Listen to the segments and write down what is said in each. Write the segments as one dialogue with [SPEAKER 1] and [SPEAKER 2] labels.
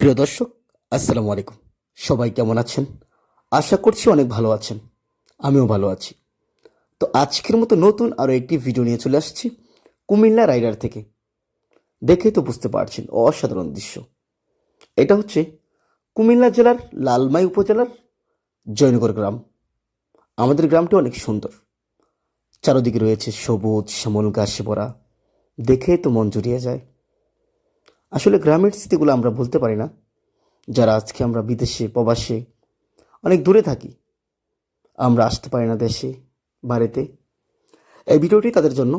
[SPEAKER 1] প্রিয় দর্শক, আসসালামু আলাইকুম। সবাই কেমন আছেন? আশা করছি অনেক ভালো আছেন। আমিও ভালো আছি। তো আজকের মতো নতুন আরও একটি ভিডিও নিয়ে চলে আসছি কুমিল্লা রাইডার থেকে। দেখেই তো বুঝতে পারছেন, অসাধারণ দৃশ্য। এটা হচ্ছে কুমিল্লা জেলার লালমাই উপজেলার জয়নগর গ্রাম। আমাদের গ্রামটি অনেক সুন্দর। চারদিকে রয়েছে সবুজ, শ্যামল গাছে ভরা। দেখে তো মন জুড়িয়ে যায়। আসলে গ্রামের স্মৃতিগুলো আমরা বলতে পারি না। যারা আজকে আমরা বিদেশে, প্রবাসে অনেক দূরে থাকি, আমরা আসতে পারি না দেশে, বাড়িতে। এই ভিডিওটি তাদের জন্য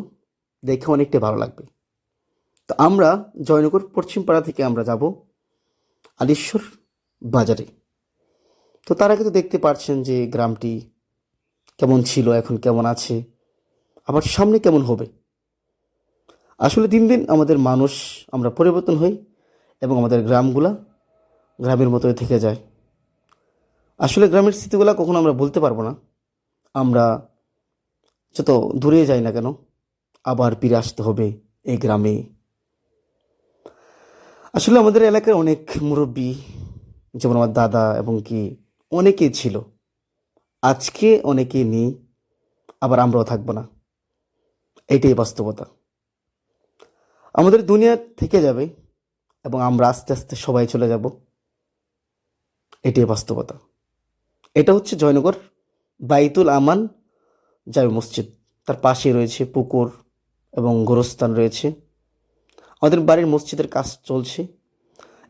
[SPEAKER 1] দেখে অনেকটা ভালো লাগবে। তো আমরা জয়নগর, পশ্চিমপাড়া থেকে আমরা যাব আলিশ্বর বাজারে। তো তারা আগে তো দেখতে পাচ্ছেন যে গ্রামটি কেমন ছিল, এখন কেমন আছে, আবার সামনে কেমন হবে। আসলে দিন দিন আমাদের মানুষ আমরা পরিবর্তন হই এবং আমাদের গ্রামগুলা গ্রামের মতোই থেকে যায়। আসলে গ্রামের স্মৃতিগুলো কখনো আমরা বলতে পারব না। আমরা যত দূরে যাই না কেন, আবার ফিরে আসতে হবে এই গ্রামে। আসলে আমাদের এলাকার অনেক মুরব্বী, যেমন আমার দাদা এবং কি, অনেকেই ছিল। আজকে অনেকেই নেই, আবার আমরাও থাকব না। এটাই বাস্তবতা। আমাদের দুনিয়া থেকে যাবে এবং আমরা আস্তে আস্তে সবাই চলে যাব। এটাই বাস্তবতা। এটা হচ্ছে জয়নগর বাইতুল আমান জামে মসজিদ। তার পাশে রয়েছে পুকুর এবং গোরস্থান রয়েছে। আমাদের বাড়ির মসজিদের কাজ চলছে।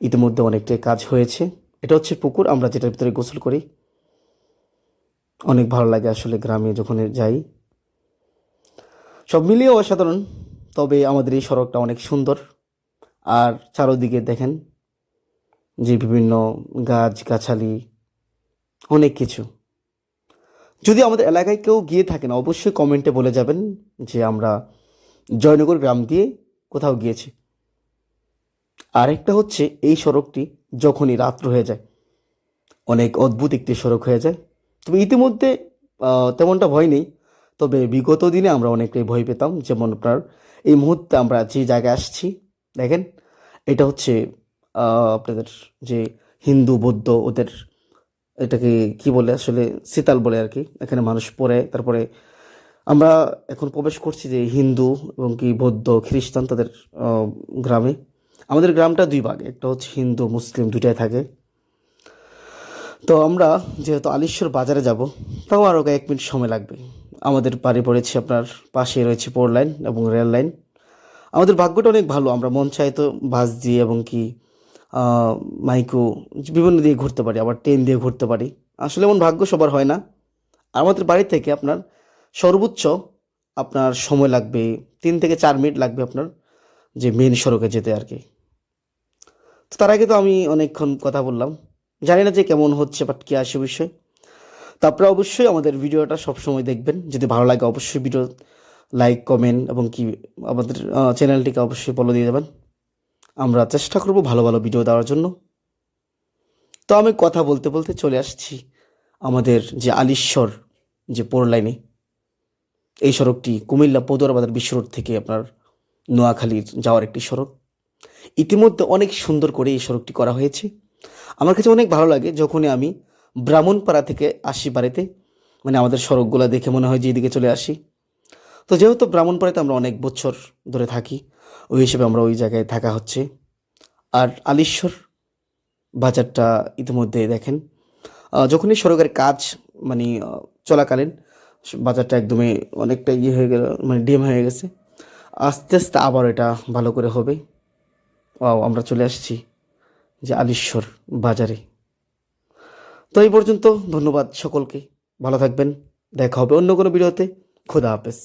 [SPEAKER 1] ইতিমধ্যে অনেকটাই কাজ হয়েছে। এটা হচ্ছে পুকুর, আমরা যেটার ভিতরে গোসল করি। অনেক ভালো লাগে আসলে গ্রামে যখন যাই। সব মিলিয়ে অসাধারণ। তবে আমাদের এই সড়কটা অনেক সুন্দর। আর চারোদিকে দেখেন যে বিভিন্ন গাছ গাছালি, অনেক কিছু। যদি আমাদের এলাকায় কেউ গিয়ে থাকেন, অবশ্যই কমেন্টে বলে যাবেন যে আমরা জয়নগর গ্রাম দিয়ে কোথাও গিয়েছি। আরেকটা হচ্ছে এই সড়কটি যখনই রাত্র হয়ে যায়, অনেক অদ্ভুত একটি সড়ক হয়ে যায়। তবে ইতিমধ্যে তেমনটা ভয় নেই। তবে বিগত দিনে আমরা অনেকটাই ভয় পেতাম, যেমন আপনার এই মুহূর্তে আমরা যে জায়গায় আসছি, দেখেন, এটা হচ্ছে আপনাদের যে হিন্দু, বৌদ্ধ ওদের এটাকে কি বলে আসলে শীতাল বলে আর কি, এখানে মানুষ পড়ে, তারপরে আমরা এখন প্রবেশ করছি যে হিন্দু এবং কি বৌদ্ধ, খ্রিস্টান তাদের গ্রামে। আমাদের গ্রামটা দুই ভাগে, একটা হচ্ছে হিন্দু, মুসলিম দুইটাই থাকে। তো আমরা যেহেতু আলিশ্বর বাজারে যাব, তাও আরও এক মিনিট সময় লাগবে। আমাদের বাড়ি পড়েছে, আপনার পাশে রয়েছে পোর লাইন এবং রেল লাইন আমাদের ভাগ্যটা অনেক ভালো, আমরা মন চাইতো বাস দিয়ে এবং কি মাইকো বিভিন্ন দিয়ে ঘুরতে পারি, আবার ট্রেন দিয়ে ঘুরতে পারি। আসলে এমন ভাগ্য সবার হয় না। আমাদের বাড়ি থেকে আপনার সর্বোচ্চ আপনার সময় লাগবে, তিন থেকে চার মিনিট লাগবে আপনার যে মেন সড়কে যেতে আর কি। তো তার আগে তো আমি অনেকক্ষণ কথা বললাম। জানি না যে কেমন হচ্ছে বাট কী আসে বিষয়। তো আপনারা অবশ্যই আমাদের ভিডিওটা সবসময় দেখবেন। যদি ভালো লাগে অবশ্যই ভিডিও লাইক, কমেন্ট এবং কি আমাদের চ্যানেলটিকে অবশ্যই ফলো দিয়ে দেবেন। আমরা চেষ্টা করব ভালো ভালো ভিডিও দেওয়ার জন্য। তো আমি কথা বলতে বলতে চলে আসছি আমাদের যে আলিশ্বর যে পোর লাইনে এই সড়কটি কুমিল্লা পদুয়ার বাজার বিশ্ব রোড থেকে আপনার নোয়াখালীর যাওয়ার একটি সড়ক। ইতিমধ্যে অনেক সুন্দর করে এই সড়কটি করা হয়েছে। আমার কাছে অনেক ভালো লাগে যখনই আমি ব্রাহ্মণপাড়া থেকে আসি বাড়িতে। মানে আমাদের সড়কগুলো দেখে মনে হয় যে এদিকে চলে আসি। তো যেহেতু ব্রাহ্মণপাড়াতে আমরা অনেক বছর ধরে থাকি, ওই হিসেবে আমরা ওই জায়গায় থাকা হচ্ছে। আর আলিশ্বর বাজারটা ইতিমধ্যে দেখেন যখনই সড়কের কাজ মানে চলাকালীন, বাজারটা একদমই অনেকটা ইয়ে হয়ে গেল মানে ডিম হয়ে গেছে। আস্তে আস্তে আবার এটা ভালো করে হবে। ও আমরা চলে আসছি যে আলিশ্বর বাজারে। তো এই পর্যন্ত ধন্যবাদ সকলকে। ভালো থাকবেন। দেখা হবে অন্য কোনো ভিডিওতে। খোদা হাফেজ।